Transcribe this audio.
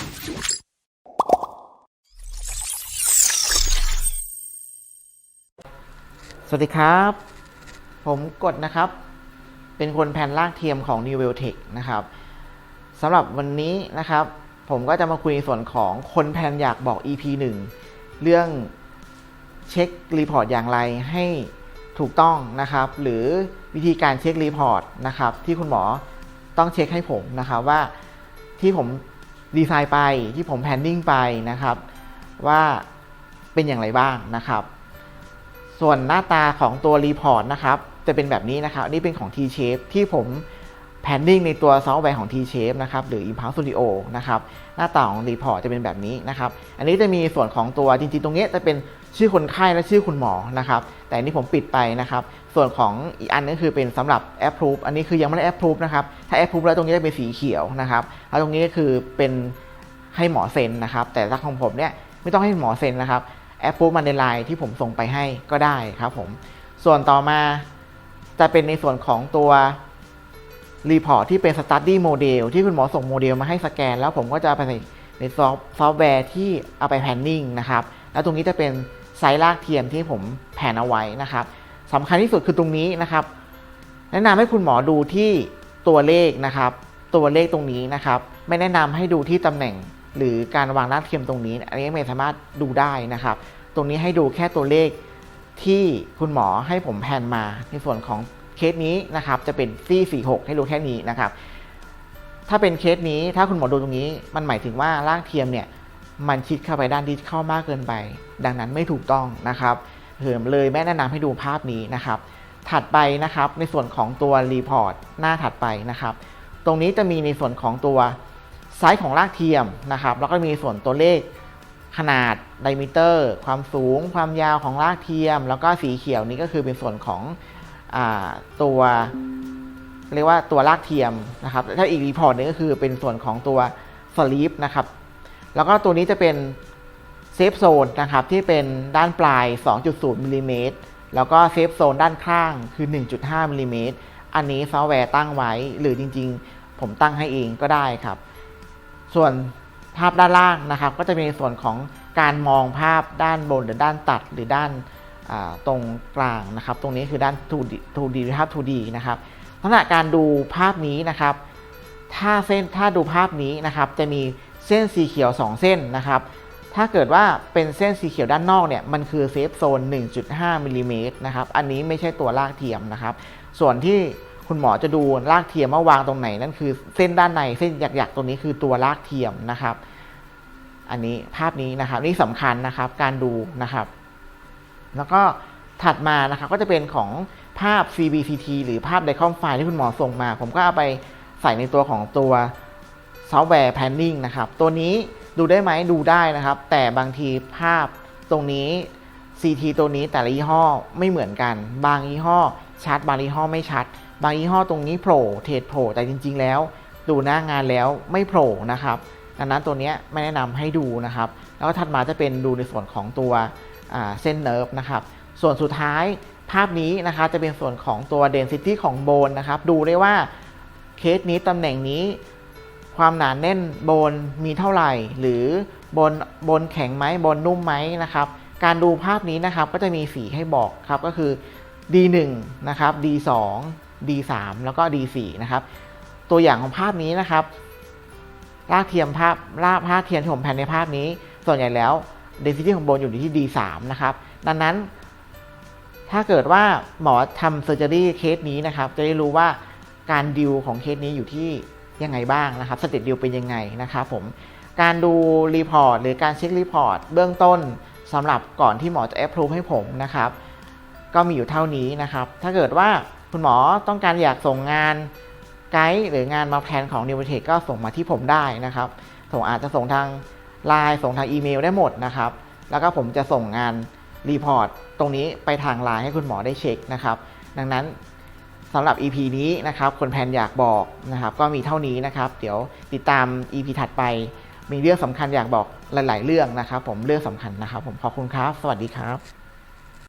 สวัสดีครับ ผมกดนะครับ เป็นคนแผนลากเทียมของ New w e l Tech นะครับสำหรับวันนี้นะครับ ผมก็จะมาคุยในส่วนของคนแผนอยากบอก EP 1 เรื่องเช็ครีพอร์ตอย่างไรให้ถูกต้องนะครับ หรือวิธีการเช็ครีพอร์ตนะครับ ที่คุณหมอต้องเช็คให้ผมนะครับว่าที่ผม ดีไซน์ไปที่ผมแพนดิ้งไปนะครับ ว่าเป็นอย่างไรบ้างนะครับ ส่วนหน้าตาของตัวรีพอร์ตนะครับจะเป็นแบบนี้นะครับนนี่เป็นของ T-Shape ที่ผมแพนดิ้งในตัวซอฟต์แวร์ของ T-Shape นะครับหรือ Impulse Studio นะครับหน้าตาของรีพอร์ตจะเป็นแบบนี้นะครับ อันนี้จะมีส่วนของตัวจริงๆตรงนี้จะเป็น ชื่อคนไข้และชื่อคุณหมอนะครับ แต่อันนี้ผมปิดไปนะครับ ส่วนของอีกอันนึงคือเป็นสำหรับ Approve อันนี้คือยังไม่ได้ Approve นะครับ ถ้า Approve แล้วตรงนี้จะเป็นสีเขียวนะครับ แล้วตรงนี้ก็คือเป็นให้หมอเซ็นนะครับ แต่ถ้าของผมเนี่ยไม่ต้องให้หมอเซ็นนะครับ แอปพูดมาในไลน์ที่ผมส่งไปให้ก็ได้ครับผม ส่วนต่อมาจะเป็นในส่วนของตัวรีพอร์ตที่เป็น Study Model ที่คุณหมอส่งโมเดลมาให้สแกน แล้วผมก็จะไปใส่ในซอฟซอฟต์แวร์ที่เอาไปแพนนิ่งนะครับ แล้วตรงนี้จะเป็น ไซส์ลากเทียมที่ผมแผนเอาไว้นะครับสำคัญที่สุดคือตรงนี้นะครับ แนะนำให้คุณหมอดูที่ตัวเลขนะครับ ตัวเลขตรงนี้นะครับ ไม่แนะนำให้ดูที่ตำแหน่ง หรือการวางลากเทียมตรงนี้ อันนี้ไม่สามารถดูได้นะครับ ตรงนี้ให้ดูแค่ตัวเลขที่คุณหมอให้ผมแผนมาในส่วนของเคสนี้นะครับจะเป็นซี่46 ให้ดูแค่นี้นะครับ ถ้าเป็นเคสนี้ถ้าคุณหมอดูตรงนี้ มันหมายถึงว่าลากเทียมเนี่ย มันชิดเข้าไปด้านดิจิเข้ามากเกินไป ดังนั้นไม่ถูกต้องนะครับเหิมเลยแม่แนะนำให้ดูภาพนี้นะครับ ถัดไปนะครับในส่วนของตัวรีพอร์ตหน้าถัดไปนะครับ ตรงนี้จะมีในส่วนของตัวไซส์ของลากเทียมนะครับ แล้วก็มีส่วนตัวเลขขนาดไดมิเตอร์ ความสูง ความยาวของลากเทียม แล้วก็สีเขียวนี้ก็คือเป็นส่วนของอตัวเรียกว่าตัวลากเทียมนะครับ ถ้าอีกรีพอร์ตนึงก็คือเป็นส่วนของตัวสลีปนะครับ แล้วก็ตัวนี้จะเป็นเซฟโซนนะครับที่เป็นด้านปลาย 2.0มิลลิเมตรแล้วก็เซฟโซนด้านข้างคือ 1.5มิลลิเมตรอันนี้ซอฟต์แวร์ตั้งไว้หรือจริงๆ ผมตั้งให้เองก็ได้ครับ ส่วนภาพด้านล่างนะครับ ก็จะมีส่วนของการมองภาพด้านบนหรือด้านตัดหรือด้านตรงกลางนะครับ ตรงนี้คือด้าน 2D 2D หรือภาพ 2D นะครับลักษณะการดูภาพนี้นะครับ ถ้าเส้นถ้าดูภาพนี้นะครับจะมี เส้นสีเขียว 2 เส้นนะครับถ้าเกิดว่าเป็นเส้นสีเขียวด้านนอกเนี่ยมันคือเซฟโซน 1.5มิลลิเมตรนะครับอันนี้ไม่ใช่ตัวลากเทียมนะครับส่วนที่คุณหมอจะดูลากเทียมว่าวางตรงไหนนั่นคือเส้นด้านในเส้นหยักๆตรงนี้คือตัวลากเทียมนะครับ อันนี้ภาพนี้นะครับนี่สำคัญนะครับการดูนะครับ แล้วก็ถัดมานะครับก็จะเป็นของภาพ CBCT หรือภาพไดคอมไฟล์ที่คุณหมอส่งมา ผมก็เอาไปใส่ในตัวของตัว ซอฟต์แวร์ Planning นะครับ ตัวนี้ดูได้ไหมดูได้นะครับ แต่บางทีภาพตรงนี้ CT ตัวนี้แต่ละยี่ห้อไม่เหมือนกัน บางยี่ห้อชัด บางยี่ห้อไม่ชัด บางยี่ห้อตรงนี้โผล่เทรดโผล่แต่จริง ๆ แล้ว ดูหน้างานแล้วไม่โผล่นะครับดังนั้นตัวนี้ไม่แนะนำให้ดูนะครับ แล้วก็ถัดมาจะเป็นดูในส่วนของตัวเส้นเนิร์ฟนะครับ ส่วนสุดท้ายภาพนี้นะครับจะเป็นส่วนของตัว density ของโบนนะครับ ดูได้ว่าเคสนี้ตำแหน่งนี้ ความหนาแน่นโบนมีเท่าไหร่ หรือบนบนแข็งไหมบนนุ่มไหมนะครับ การดูภาพนี้นะครับก็จะมีสีให้บอกครับก็คือ D1 นะครับ D2 D3 แล้วก็ D4 นะครับ ตัวอย่างของภาพนี้นะครับลากเทียมภาพลากภาพเทียมที่ผมแผนในภาพนี้ ส่วนใหญ่แล้ว density ของโบนอยู่ที่ D3 นะครับ ดังนั้น ถ้าเกิดว่าหมอทำเซอร์เจอรี่เคสนี้นะครับ จะได้รู้ว่าการดิวของเคสนี้อยู่ที่ ยังไงบ้างนะครับสเตตดิวเป็นยังไงนะครับผมการดูรีพอร์ตหรือการเช็ครีพอร์ตเบื้องต้นสำหรับก่อนที่หมอจะแอปพรูฟให้ผมนะครับก็มีอยู่เท่านี้นะครับ ถ้าเกิดว่าคุณหมอต้องการอยากส่งงานไกด์หรืองานมาแพลนของ n e w t e c h ก็ส่งมาที่ผมได้นะครับส่งอาจจะส่งทางไลน์ส่งทางอีเมลได้หมดนะครับ แล้วก็ผมจะส่งงานรีพอร์ตตรงนี้ไปทางไลน์ให้คุณหมอได้เช็คนะครับ ดังนั้น สำหรับ EP นี้นะครับคนแพนอยากบอกนะครับ ก็มีเท่านี้นะครับ เดี๋ยวติดตาม EP ถัดไป มีเรื่องสำคัญอยากบอกหลาย ๆ เรื่องนะครับ ผมเรื่องสำคัญนะครับ ผมขอบคุณครับ สวัสดีครับ